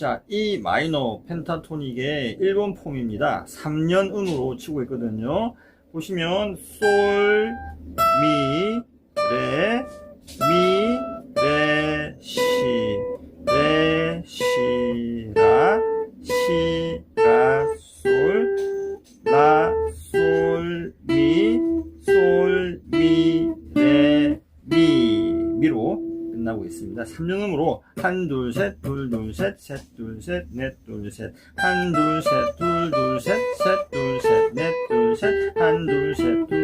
자, 이 마이너 펜타토닉의 1번 폼입니다. 3년 음으로 치고 있거든요. 보시면 솔, 미, 레, 미, 레, 시, 레, 시, 라, 시, 라, 솔, 라, 솔, 미, 솔, 미, 레, 미, 미로 끝나고 있습니다. 3년음으로 한, 둘, 셋, 둘, 둘, 셋, 셋, 둘, 셋, 넷, 둘, 셋, 한, 둘, 셋, 둘, 둘, 셋, 셋, 둘, 셋, 넷, 둘, 셋, 한, 둘, 셋, 둘,